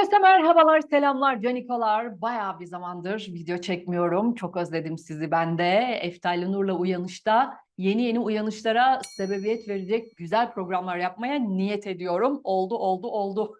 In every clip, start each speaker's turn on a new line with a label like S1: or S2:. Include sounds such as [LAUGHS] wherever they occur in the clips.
S1: Herkese merhabalar, selamlar, canikolar. Bayağı bir zamandır video çekmiyorum. Çok özledim sizi ben de. Eftal Nur'la Uyanış'ta yeni yeni uyanışlara sebebiyet verecek güzel programlar yapmaya niyet ediyorum. Oldu, oldu, oldu.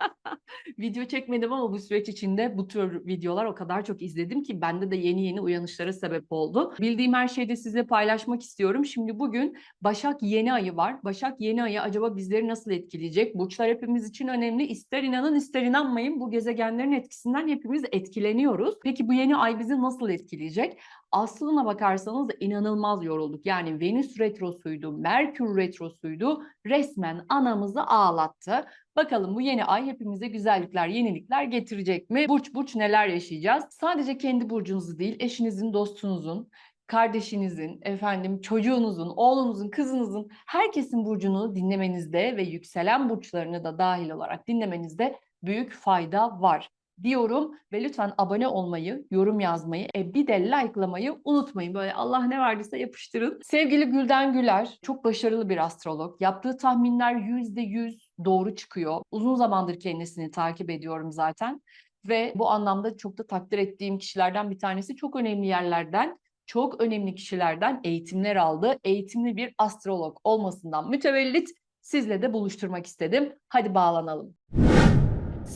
S1: [LAUGHS] Video çekmedim ama bu süreç içinde bu tür videolar o kadar çok izledim ki bende de yeni yeni uyanışlara sebep oldu. Bildiğim her şeyi de sizinle paylaşmak istiyorum. Şimdi bugün Başak yeni ayı var. Başak yeni ayı acaba bizleri nasıl etkileyecek? Burçlar hepimiz için önemli. İster inanın ister inanmayın bu gezegenlerin etkisinden hepimiz etkileniyoruz. Peki bu yeni ay bizi nasıl etkileyecek? Aslına bakarsanız inanılmaz yorulduk. Yani Venüs retrosuydu, Merkür retrosuydu. Resmen anamızı ağlattı. Bakalım bu yeni ay hepimize güzellikler, yenilikler getirecek mi? Burç burç neler yaşayacağız? Sadece kendi burcunuzu değil, eşinizin, dostunuzun, kardeşinizin, efendim çocuğunuzun, oğlunuzun, kızınızın, herkesin burcunu dinlemenizde ve yükselen burçlarını da dahil olarak dinlemenizde büyük fayda var diyorum ve lütfen abone olmayı, yorum yazmayı, e, bir de likelamayı unutmayın. Böyle Allah ne verdiyse yapıştırın. Sevgili Gülden Güler çok başarılı bir astrolog. Yaptığı tahminler yüzde yüz doğru çıkıyor. Uzun zamandır kendisini takip ediyorum zaten ve bu anlamda çok da takdir ettiğim kişilerden bir tanesi çok önemli yerlerden çok önemli kişilerden eğitimler aldı. Eğitimli bir astrolog olmasından mütevellit sizle de buluşturmak istedim. Hadi bağlanalım.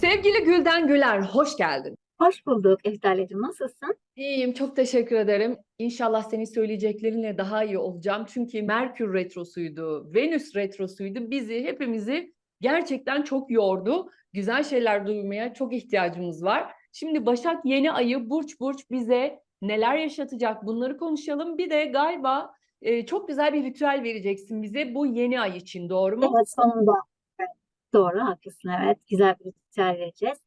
S1: Sevgili Gülden Güler, hoş geldin.
S2: Hoş bulduk Eftal'cığım. Nasılsın?
S1: İyiyim, çok teşekkür ederim. İnşallah senin söyleyeceklerinle daha iyi olacağım. Çünkü Merkür retrosuydu, Venüs retrosuydu. Bizi, hepimizi gerçekten çok yordu. Güzel şeyler duymaya çok ihtiyacımız var. Şimdi Başak yeni ayı burç burç bize neler yaşatacak bunları konuşalım. Bir de galiba e, çok güzel bir ritüel vereceksin bize bu yeni ay için, doğru mu?
S2: Evet sonunda. Doğru haklısın evet. Güzel bir ritüel vereceğiz.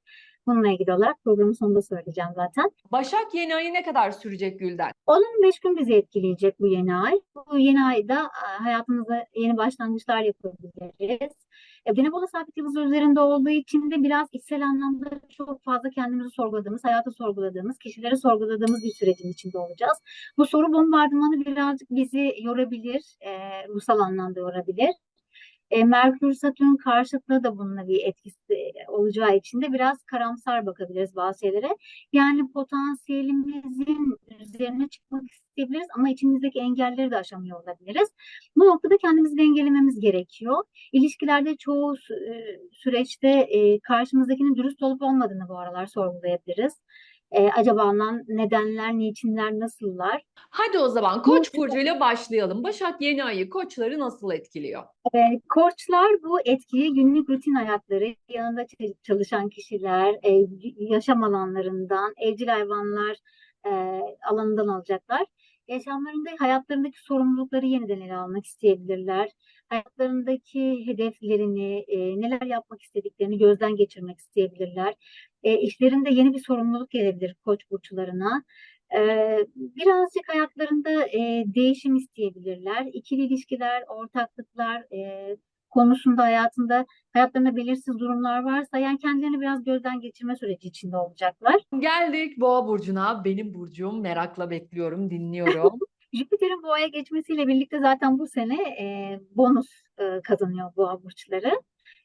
S2: Bununla ilgili olarak programın sonunda söyleyeceğim zaten.
S1: Başak yeni ayı ne kadar sürecek Gülden?
S2: 10-15 gün bizi etkileyecek bu yeni ay. Bu yeni ayda e, hayatımızda yeni başlangıçlar yapabiliriz. E, Gene Bola sabit yıldızı üzerinde olduğu için de biraz içsel anlamda çok fazla kendimizi sorguladığımız, hayatı sorguladığımız, kişileri sorguladığımız bir sürecin içinde olacağız. Bu soru bombardımanı birazcık bizi yorabilir, e, ruhsal anlamda yorabilir. E, Merkür Satürn karşıtlığı da bununla bir etkisi olacağı için de biraz karamsar bakabiliriz bazı şeylere. Yani potansiyelimizin üzerine çıkmak isteyebiliriz ama içimizdeki engelleri de aşamıyor olabiliriz. Bu noktada kendimizi dengelememiz gerekiyor. İlişkilerde çoğu e, süreçte e, karşımızdakinin dürüst olup olmadığını bu aralar sorgulayabiliriz. E, acaba nedenler, niçinler, nasıllar?
S1: Hadi o zaman Koç burcuyla başlayalım. Başak yeni ayı koçları nasıl etkiliyor?
S2: E, koçlar bu etkiyi günlük rutin hayatları, yanında çalışan kişiler, e, yaşam alanlarından, evcil hayvanlar e, alanından alacaklar. Yaşamlarında, hayatlarındaki sorumlulukları yeniden ele almak isteyebilirler. Hayatlarındaki hedeflerini, e, neler yapmak istediklerini gözden geçirmek isteyebilirler. E, işlerinde yeni bir sorumluluk gelebilir koç burçlarına. Ee, birazcık hayatlarında e, değişim isteyebilirler. İkili ilişkiler, ortaklıklar e, konusunda hayatında hayatlarında belirsiz durumlar varsa yani kendilerini biraz gözden geçirme süreci içinde olacaklar.
S1: Geldik Boğa burcuna. Benim burcum merakla bekliyorum, dinliyorum. [LAUGHS]
S2: Jüpiter'in boğaya geçmesiyle birlikte zaten bu sene e, bonus e, kazanıyor boğa burçları.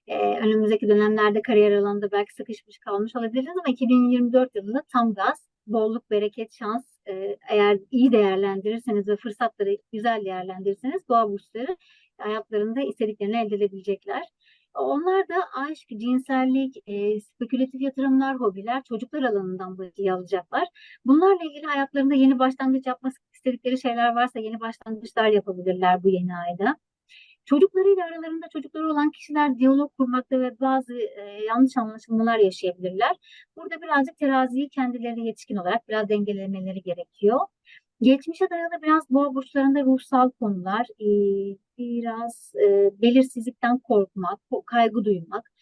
S2: E, önümüzdeki dönemlerde kariyer alanında belki sıkışmış kalmış olabiliriz ama 2024 yılında tam gaz, bolluk, bereket, şans e, eğer iyi değerlendirirseniz ve fırsatları güzel değerlendirirseniz boğa burçları hayatlarında istediklerini elde edebilecekler. Onlar da aşk, cinsellik, e, spekülatif yatırımlar, hobiler, çocuklar alanından etkiyi alacaklar. Bunlarla ilgili hayatlarında yeni başlangıç yapmak istedikleri şeyler varsa yeni başlangıçlar yapabilirler bu yeni ayda. Çocuklarıyla aralarında çocukları olan kişiler diyalog kurmakta ve bazı e, yanlış anlaşılmalar yaşayabilirler. Burada birazcık teraziyi kendileri yetişkin olarak biraz dengelemeleri gerekiyor. Geçmişe dayalı biraz boğa burçlarında ruhsal konular, e, biraz e, belirsizlikten korkmak, ko- kaygı duymak,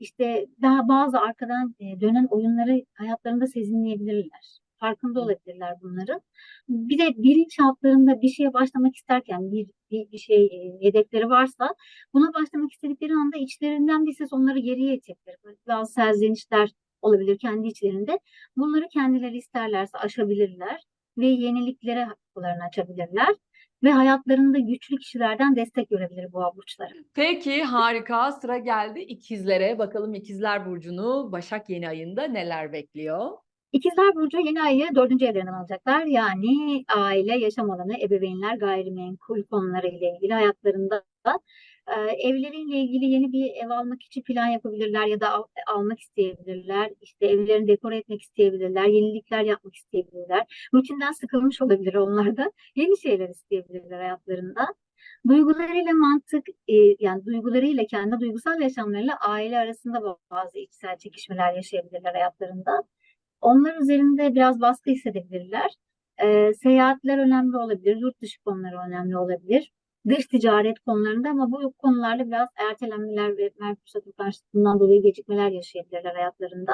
S2: işte daha bazı arkadan e, dönen oyunları hayatlarında sezinleyebilirler. Farkında olabilirler bunların. Bir de bilinçaltlarında bir şeye başlamak isterken bir, bir, bir şey e, hedefleri varsa buna başlamak istedikleri anda içlerinden bir ses onları geriye. Böyle Bazı serzenişler olabilir kendi içlerinde. Bunları kendileri isterlerse aşabilirler ve yeniliklere kapılarını açabilirler. ve hayatlarında güçlü kişilerden destek görebilir boğa burçları.
S1: Peki harika. Sıra geldi ikizlere. Bakalım ikizler burcunu Başak yeni ayında neler bekliyor?
S2: İkizler Burcu yeni ayı dördüncü evlerinden alacaklar. Yani aile, yaşam alanı, ebeveynler, gayrimenkul konuları ile ilgili hayatlarında e, evleriyle ilgili yeni bir ev almak için plan yapabilirler ya da al- almak isteyebilirler. İşte evlerini dekore etmek isteyebilirler, yenilikler yapmak isteyebilirler. Rutinden sıkılmış olabilir onlar da. Yeni şeyler isteyebilirler hayatlarında. Duygularıyla mantık, e, yani duygularıyla kendi duygusal yaşamlarıyla aile arasında bazı içsel çekişmeler yaşayabilirler hayatlarında. Onlar üzerinde biraz baskı hissedebilirler. Ee, seyahatler önemli olabilir, yurt dışı konuları önemli olabilir. Dış ticaret konularında ama bu konularda biraz ertelenmeler ve Merkür Satürn karşıtlığından dolayı gecikmeler yaşayabilirler hayatlarında.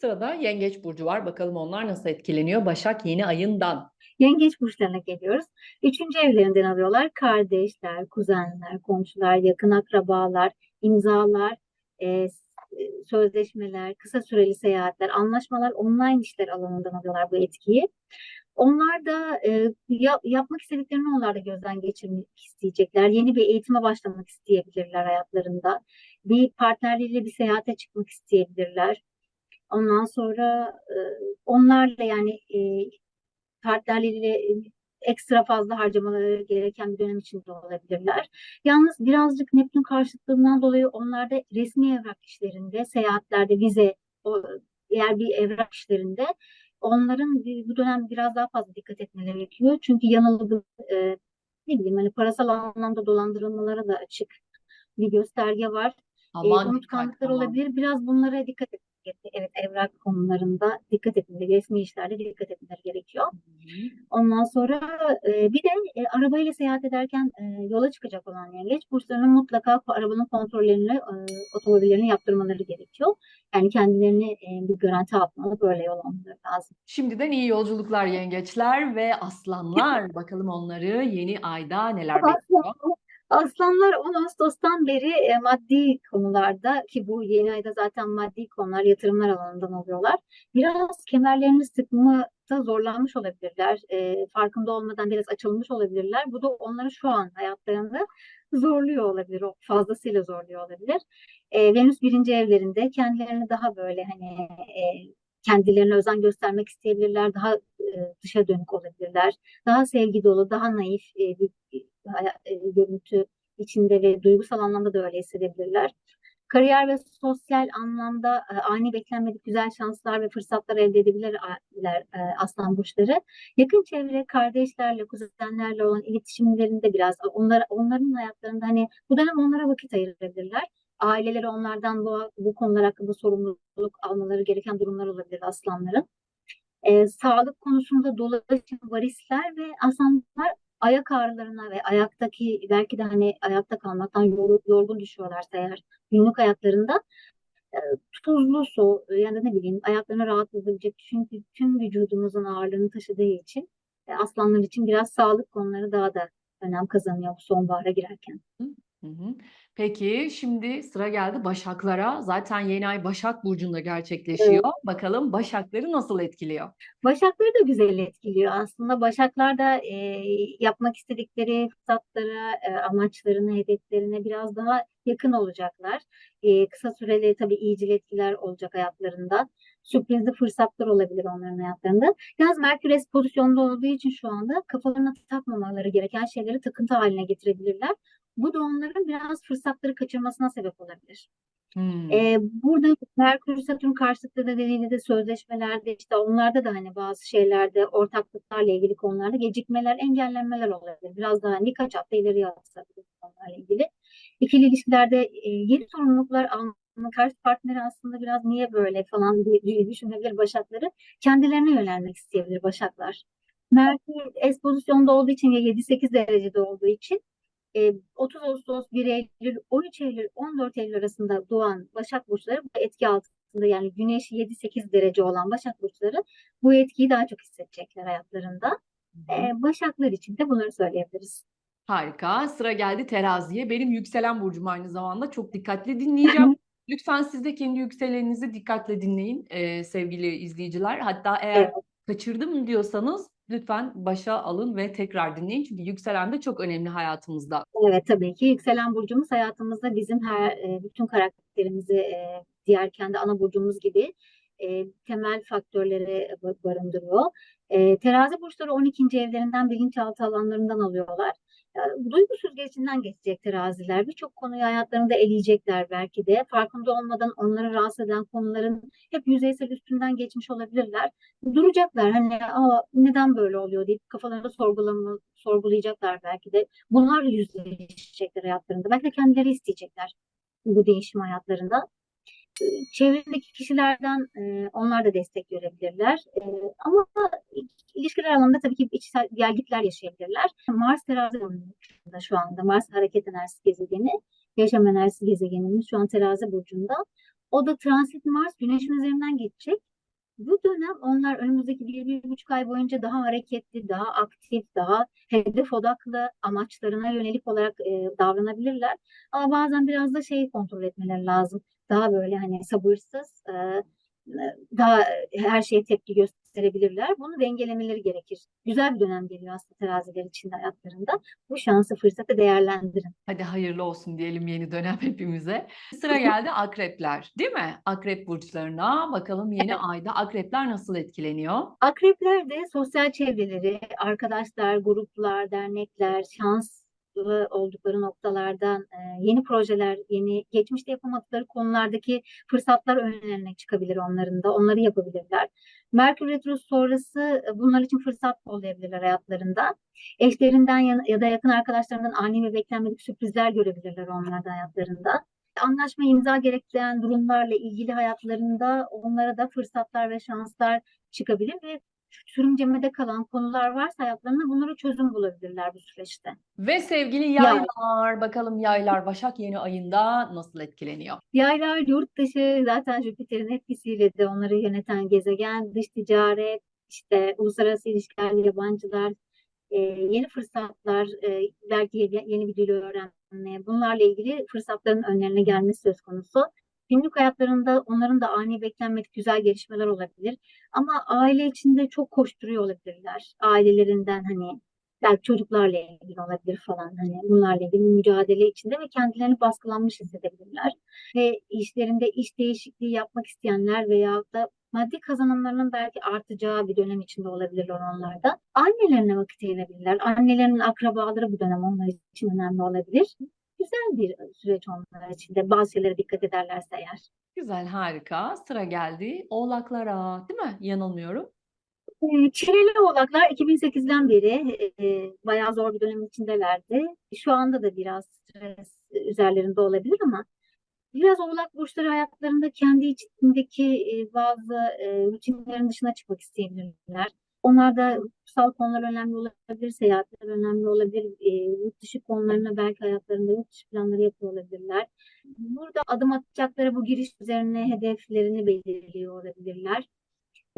S1: Sırada Yengeç burcu var. Bakalım onlar nasıl etkileniyor Başak yeni ayından?
S2: Yengeç burçlarına geliyoruz. Üçüncü evlerinden alıyorlar. Kardeşler, kuzenler, komşular, yakın akrabalar, imzalar, e, e, sözleşmeler, kısa süreli seyahatler, anlaşmalar, online işler alanından alıyorlar bu etkiyi. Onlar da e, ya- yapmak istediklerini onlar da gözden geçirmek isteyecekler. Yeni bir eğitime başlamak isteyebilirler hayatlarında. Bir partnerleriyle bir seyahate çıkmak isteyebilirler. Ondan sonra e, onlarla yani e, partnerleriyle e, ekstra fazla harcamaları gereken bir dönem içinde olabilirler. Yalnız birazcık Neptün karşıtlığından dolayı onlarda resmi evrak işlerinde, seyahatlerde, vize, o, eğer bir evrak işlerinde onların bu dönem biraz daha fazla dikkat etmeleri gerekiyor. Çünkü yanılgı, e, ne bileyim hani parasal anlamda dolandırılmalara da açık bir gösterge var. E,
S1: Aman dikkat,
S2: unutkanlıklar
S1: aman.
S2: olabilir. Biraz bunlara dikkat etmek gerekiyor. Evet, evrak konularında dikkat etmeleri, resmi işlerde dikkat etmeleri gerekiyor. Ondan sonra e, bir de e, arabayla seyahat ederken e, yola çıkacak olan yengeç burçlarının mutlaka arabanın kontrollerini, e, otomobillerini yaptırmaları gerekiyor. Yani kendilerini e, bir garanti altına alıp böyle yol almaları lazım.
S1: Şimdiden iyi yolculuklar yengeçler ve aslanlar. [LAUGHS] Bakalım onları yeni ayda neler bekliyor?
S2: Aslan- Aslanlar 10 Ağustos'tan beri e, maddi konularda ki bu yeni ayda zaten maddi konular yatırımlar alanından oluyorlar. Biraz kemerlerini sıkmakta zorlanmış olabilirler. E, farkında olmadan biraz açılmış olabilirler. Bu da onları şu an hayatlarında zorluyor olabilir. o Fazlasıyla zorluyor olabilir. E, Venüs birinci evlerinde kendilerini daha böyle hani e, kendilerine özen göstermek isteyebilirler. Daha e, dışa dönük olabilirler. Daha sevgi dolu, daha naif e, bir görüntü içinde ve duygusal anlamda da öyle hissedebilirler. Kariyer ve sosyal anlamda e, ani beklenmedik güzel şanslar ve fırsatlar elde edebilirler e, aslan burçları. Yakın çevre, kardeşlerle, kuzenlerle olan iletişimlerinde biraz onlar, onların hayatlarında hani bu dönem onlara vakit ayırabilirler. Aileleri onlardan bu, bu konular hakkında sorumluluk almaları gereken durumlar olabilir aslanların. E, sağlık konusunda dolaşım, varisler ve aslanlar ayak ağrılarına ve ayaktaki belki de hani ayakta kalmaktan yorgun, düşüyorlarsa eğer günlük hayatlarında e, tuzlu su ya da ne bileyim ayaklarını rahatlatabilecek çünkü tüm vücudumuzun ağırlığını taşıdığı için e, aslanlar için biraz sağlık konuları daha da önem kazanıyor bu sonbahara girerken.
S1: Hı hı. Peki şimdi sıra geldi Başaklara. Zaten yeni ay Başak Burcu'nda gerçekleşiyor. Bakalım Başakları nasıl etkiliyor?
S2: Başakları da güzel etkiliyor aslında. Başaklar da e, yapmak istedikleri fırsatlara, e, amaçlarına, hedeflerine biraz daha yakın olacaklar. E, kısa süreli tabii iyicil etkiler olacak hayatlarında. Sürprizli fırsatlar olabilir onların hayatlarında. Yalnız Merkür es pozisyonda olduğu için şu anda kafalarına takmamaları gereken şeyleri takıntı haline getirebilirler. Bu da onların biraz fırsatları kaçırmasına sebep olabilir.
S1: Hmm.
S2: Ee, burada Merkür Satürn karşıtlığı da dediğinde de sözleşmelerde işte onlarda da hani bazı şeylerde ortaklıklarla ilgili konularda gecikmeler, engellenmeler olabilir. Biraz daha birkaç hafta ileriye atılabilir onlarla ilgili. İkili ilişkilerde e, yeni sorumluluklar alma karşı partneri aslında biraz niye böyle falan diye, düşünebilir başakları. Kendilerine yönelmek isteyebilir başaklar. Merkür es pozisyonda olduğu için ve 7-8 derecede olduğu için 30 Ağustos, 1 Eylül, 13 Eylül, 14 Eylül arasında doğan Başak Burçları bu etki altında yani Güneş 7-8 derece olan Başak Burçları bu etkiyi daha çok hissedecekler hayatlarında.
S1: Hı hı.
S2: E, Başaklar için de bunları söyleyebiliriz.
S1: Harika. Sıra geldi teraziye. Benim yükselen burcum aynı zamanda. Çok dikkatli dinleyeceğim. [LAUGHS] Lütfen siz de kendi yükseleninizi dikkatle dinleyin e, sevgili izleyiciler. Hatta eğer
S2: Evet.
S1: kaçırdım diyorsanız Lütfen başa alın ve tekrar dinleyin çünkü yükselen de çok önemli hayatımızda.
S2: Evet tabii ki yükselen burcumuz hayatımızda bizim her e, bütün karakterimizi e, diğer kendi ana burcumuz gibi e, temel faktörleri ba- barındırıyor. Terazi burçları 12. evlerinden bilinçaltı alanlarından alıyorlar. E, duygu süzgecinden geçecek teraziler. Birçok konuyu hayatlarında eleyecekler belki de. Farkında olmadan onları rahatsız eden konuların hep yüzeysel üstünden geçmiş olabilirler. Duracaklar hani Aa, neden böyle oluyor deyip kafalarında sorgulama, sorgulayacaklar belki de. Bunlarla yüzleşecekler hayatlarında. Belki de kendileri isteyecekler bu değişim hayatlarında. Çevredeki kişilerden e, onlar da destek görebilirler. E, ama ilişkiler alanında tabii ki içsel gelgitler yaşayabilirler. Mars terazi burcunda şu anda. Mars hareket enerjisi gezegeni, yaşam enerjisi gezegenimiz şu an terazi burcunda. O da transit Mars güneşin üzerinden geçecek. Bu dönem onlar önümüzdeki bir, bir buçuk ay boyunca daha hareketli, daha aktif, daha hedef odaklı amaçlarına yönelik olarak e, davranabilirler. Ama bazen biraz da şeyi kontrol etmeleri lazım. Daha böyle hani sabırsız, e, daha her şeye tepki gösterebilirler. Bunu dengelemeleri gerekir. Güzel bir dönem geliyor aslında teraziler için hayatlarında. Bu şansı, fırsatı değerlendirin.
S1: Hadi hayırlı olsun diyelim yeni dönem hepimize. [LAUGHS] Sıra geldi akrepler, değil mi? Akrep burçlarına bakalım yeni ayda akrepler nasıl etkileniyor?
S2: Akrepler de sosyal çevreleri, arkadaşlar, gruplar, dernekler, şanslı oldukları noktalardan e, yeni projeler, yeni geçmişte yapamadıkları konulardaki fırsatlar önlerine çıkabilir onların da. Onları yapabilirler. Merkür Retrosu sonrası e, bunlar için fırsat kollayabilirler hayatlarında. Eşlerinden ya ya da yakın arkadaşlarından ani ve beklenmedik sürprizler görebilirler onlar da hayatlarında anlaşma imza gerektiren durumlarla ilgili hayatlarında onlara da fırsatlar ve şanslar çıkabilir ve sürüncemede kalan konular varsa hayatlarında bunlara çözüm bulabilirler bu süreçte.
S1: Ve sevgili
S2: Yay.
S1: yaylar, bakalım yaylar Başak yeni ayında nasıl etkileniyor?
S2: Yaylar yurt dışı zaten Jüpiter'in etkisiyle de onları yöneten gezegen, dış ticaret, işte uluslararası ilişkiler, yabancılar, e, yeni fırsatlar, e, belki ye- yeni bir dil öğrenme, bunlarla ilgili fırsatların önlerine gelmesi söz konusu. Günlük hayatlarında onların da ani beklenmedik güzel gelişmeler olabilir. Ama aile içinde çok koşturuyor olabilirler. Ailelerinden hani belki çocuklarla ilgili olabilir falan hani bunlarla ilgili mücadele içinde ve kendilerini baskılanmış hissedebilirler. Ve işlerinde iş değişikliği yapmak isteyenler veya da maddi kazanımlarının belki artacağı bir dönem içinde olabilirler onlar da. Annelerine vakit ayırabilirler. Annelerinin akrabaları bu dönem onlar için önemli olabilir. Güzel bir süreç onlar için de bazı şeylere dikkat ederlerse eğer.
S1: Güzel, harika. Sıra geldi oğlaklara, değil mi? Yanılmıyorum.
S2: Ee, Çileli oğlaklar 2008'den beri e, bayağı zor bir dönem içindelerdi. Şu anda da biraz stres üzerlerinde olabilir ama biraz oğlak burçları hayatlarında kendi içindeki e, bazı e, rutinlerin dışına çıkmak isteyebilirler. Onlar da kutsal konular önemli olabilir, seyahatler önemli olabilir, e, yurt dışı konularına belki hayatlarında yurt dışı planları yapıyor olabilirler. Burada adım atacakları bu giriş üzerine hedeflerini belirliyor olabilirler.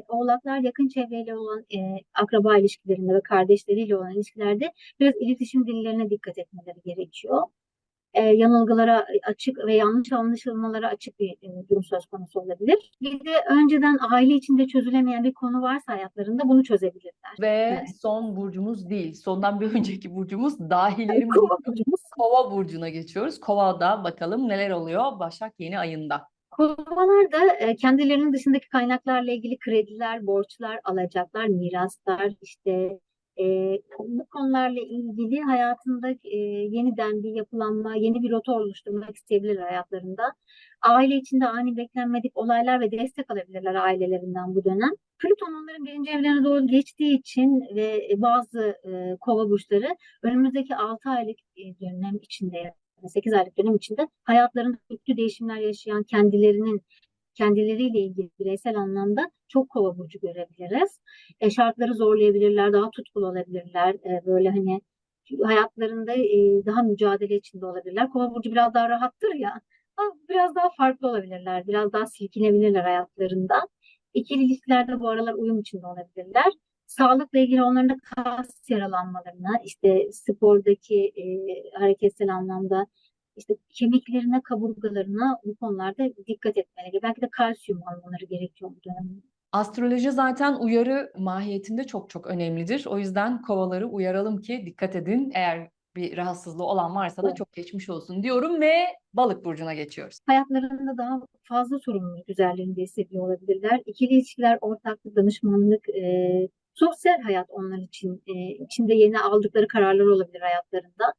S2: Oğlaklar yakın çevreyle olan e, akraba ilişkilerinde ve kardeşleriyle olan ilişkilerde biraz iletişim dillerine dikkat etmeleri gerekiyor. E, yanılgılara açık ve yanlış anlaşılmalara açık bir e, durum söz konusu olabilir. Bir de önceden aile içinde çözülemeyen bir konu varsa hayatlarında bunu çözebilirler.
S1: Ve
S2: Evet.
S1: son burcumuz değil, sondan bir [LAUGHS] önceki burcumuz dahilerin
S2: Kova
S1: burcu,
S2: burcumuz.
S1: Kova burcuna geçiyoruz. Kova'da bakalım neler oluyor Başak yeni ayında.
S2: Kovalar da e, kendilerinin dışındaki kaynaklarla ilgili krediler, borçlar, alacaklar, miraslar, işte e, bu konularla ilgili hayatında e, yeniden bir yapılanma, yeni bir rota oluşturmak isteyebilirler hayatlarında. Aile içinde ani beklenmedik olaylar ve destek alabilirler ailelerinden bu dönem. Plüton onların birinci evlerine doğru geçtiği için ve bazı e, kova burçları önümüzdeki 6 aylık e, dönem içinde 8 aylık dönem içinde hayatlarında köklü değişimler yaşayan kendilerinin kendileriyle ilgili bireysel anlamda çok kova burcu görebiliriz. E, şartları zorlayabilirler, daha tutkulu olabilirler. E, böyle hani hayatlarında e, daha mücadele içinde olabilirler. Kova burcu biraz daha rahattır ya. Biraz daha farklı olabilirler. Biraz daha silkinebilirler hayatlarında. İkili ilişkilerde bu aralar uyum içinde olabilirler. Sağlıkla ilgili onların da kas yaralanmalarına, işte spordaki e, hareketsel anlamda işte kemiklerine, kaburgalarına bu konularda dikkat etmeleri. Belki de kalsiyum almaları gerekiyor bu dönem
S1: Astroloji zaten uyarı mahiyetinde çok çok önemlidir. O yüzden kovaları uyaralım ki dikkat edin. Eğer bir rahatsızlığı olan varsa da çok geçmiş olsun diyorum ve balık burcuna geçiyoruz.
S2: Hayatlarında daha fazla sorumluluk üzerlerinde hissediyor olabilirler. İkili ilişkiler, ortaklık, danışmanlık, e, sosyal hayat onlar için e, içinde yeni aldıkları kararlar olabilir hayatlarında.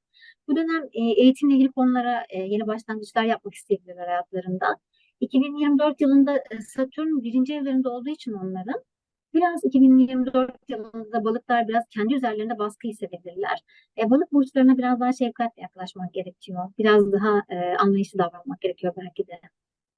S2: Bu dönem e, eğitimle ilgili konulara e, yeni başlangıçlar yapmak isteyebilirler hayatlarında. 2024 yılında e, Satürn birinci evlerinde olduğu için onların biraz 2024 yılında balıklar biraz kendi üzerlerinde baskı hissedebilirler. E, balık burçlarına biraz daha şefkatle yaklaşmak gerekiyor. Biraz daha e, anlayışlı davranmak gerekiyor belki de.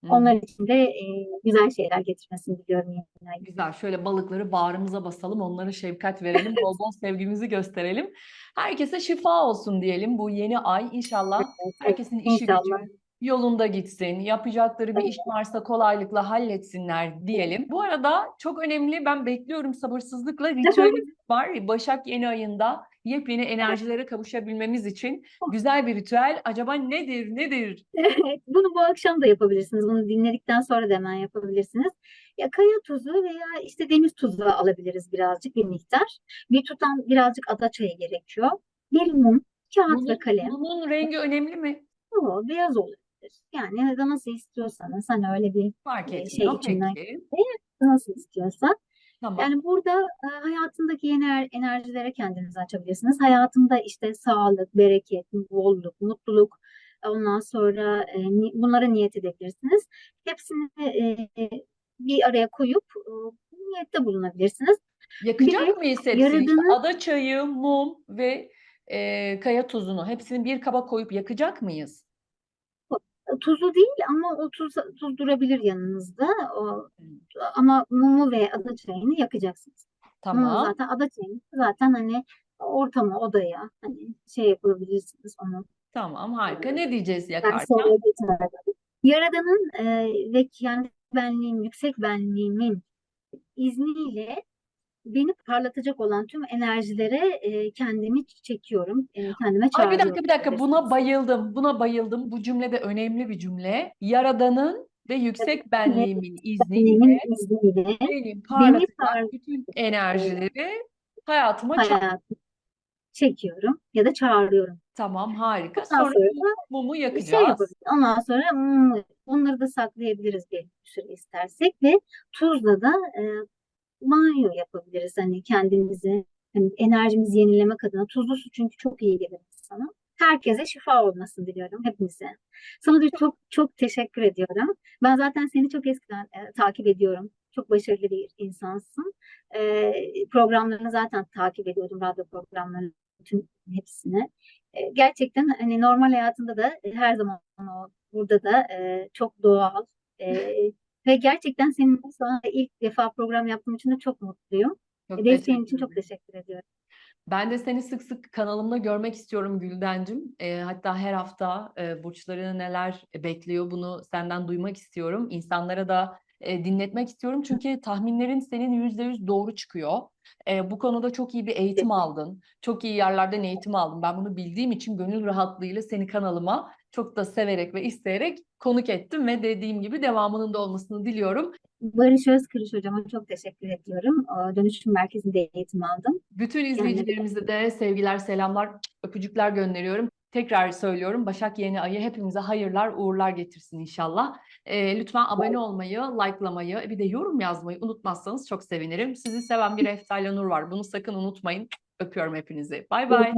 S2: Onlar için de e, güzel şeyler getirmesini diliyorum.
S1: Güzel. Şöyle balıkları bağrımıza basalım, onlara şefkat verelim, bol bol sevgimizi gösterelim. Herkese şifa olsun diyelim bu yeni ay. İnşallah herkesin işi
S2: İnşallah.
S1: gücü yolunda gitsin. Yapacakları bir iş varsa kolaylıkla halletsinler diyelim. Bu arada çok önemli, ben bekliyorum sabırsızlıkla. [LAUGHS] Ritüelimiz var. Başak yeni ayında yepyeni enerjilere kavuşabilmemiz için güzel bir ritüel. Acaba nedir, nedir? [LAUGHS]
S2: Evet, bunu bu akşam da yapabilirsiniz. Bunu dinledikten sonra da hemen yapabilirsiniz. Ya kaya tuzu veya işte deniz tuzu alabiliriz birazcık bir miktar. Bir tutam birazcık ada çayı gerekiyor. Bir mum, kağıt ve
S1: Bunun,
S2: kalem.
S1: bunun rengi önemli mi?
S2: O beyaz olabilir. Yani ya da nasıl istiyorsanız hani öyle bir
S1: Fark
S2: e, şey
S1: etmiyor.
S2: içinden
S1: Peki.
S2: nasıl istiyorsan.
S1: Tamam.
S2: Yani burada e, hayatındaki yeni er- enerjilere kendinizi açabilirsiniz. Hayatında işte sağlık, bereket, bolluk, mutluluk, ondan sonra e, ni- bunlara niyet edebilirsiniz. Hepsini e, bir araya koyup e, niyette bulunabilirsiniz.
S1: Yakacak
S2: de
S1: mıyız hepsini? İşte ada çayı, mum ve e, kaya tuzunu hepsini bir kaba koyup yakacak mıyız?
S2: Tuzu değil ama o tuz, tuz durabilir yanınızda. O, ama mumu ve ada çayını yakacaksınız. Mumu
S1: Tamam.
S2: zaten ada çayını zaten hani ortama, odaya hani şey yapabilirsiniz onu.
S1: Tamam. Harika. Ne diyeceğiz yakarken?
S2: Yaradan'ın e, ve kendi benliğim, yüksek benliğimin izniyle beni parlatacak olan tüm enerjilere e, kendimi çekiyorum, e, kendime
S1: Ay bir
S2: çağırıyorum
S1: dakika bir dakika buna bayıldım. Buna bayıldım. Bu cümle de önemli bir cümle. Yaradan'ın ve yüksek benliğimin izniyle
S2: izniyle
S1: beni
S2: beni
S1: parlatacak
S2: par
S1: bütün enerjileri hayatıma çek.
S2: hayatı çekiyorum ya da çağırıyorum.
S1: Tamam harika.
S2: Ondan
S1: Sonra
S2: sonra
S1: mumu
S2: şey
S1: yakacağız.
S2: yapabiliriz. Ondan sonra hmm, bunları da saklayabiliriz bir süre istersek ve tuzla da e, banyo yapabiliriz. Hani kendimizi, hani enerjimizi yenilemek adına. Tuzlu su çünkü çok iyi gelir insana. Herkese şifa olmasını diliyorum hepimize. Sana da çok çok teşekkür ediyorum. Ben zaten seni çok eskiden e, takip ediyorum. Çok başarılı bir insansın. E, programlarını zaten takip ediyordum, radyo programlarını, bütün hepsini. E, gerçekten hani normal hayatında da her zaman o, burada da e, çok doğal, e, ve gerçekten seninle şu anda ilk defa program yaptığım için de çok mutluyum.
S1: Çok
S2: Desteğin için çok teşekkür ediyorum.
S1: Ben de seni sık sık kanalımda görmek istiyorum Güldencim. Eee, hatta her hafta eee, burçlarını neler bekliyor bunu senden duymak istiyorum. İnsanlara da eee, dinletmek istiyorum. Çünkü tahminlerin senin yüzde yüz doğru çıkıyor. Eee, bu konuda çok iyi bir eğitim aldın. Çok iyi yerlerden eğitim aldın. Ben bunu bildiğim için gönül rahatlığıyla seni kanalıma çok da severek ve isteyerek konuk ettim ve dediğim gibi devamının da olmasını diliyorum.
S2: Barış Özkırış hocama çok teşekkür ediyorum. Dönüşüm merkezinde eğitim aldım.
S1: Bütün izleyicilerimize de sevgiler, selamlar, öpücükler gönderiyorum. Tekrar söylüyorum, Başak yeni ayı hepimize hayırlar, uğurlar getirsin inşallah. Ee, lütfen abone olmayı, likelamayı, bir de yorum yazmayı unutmazsanız çok sevinirim. Sizi seven bir [LAUGHS] Eftalya Nur var. Bunu sakın unutmayın. Öpüyorum hepinizi. Bay bay.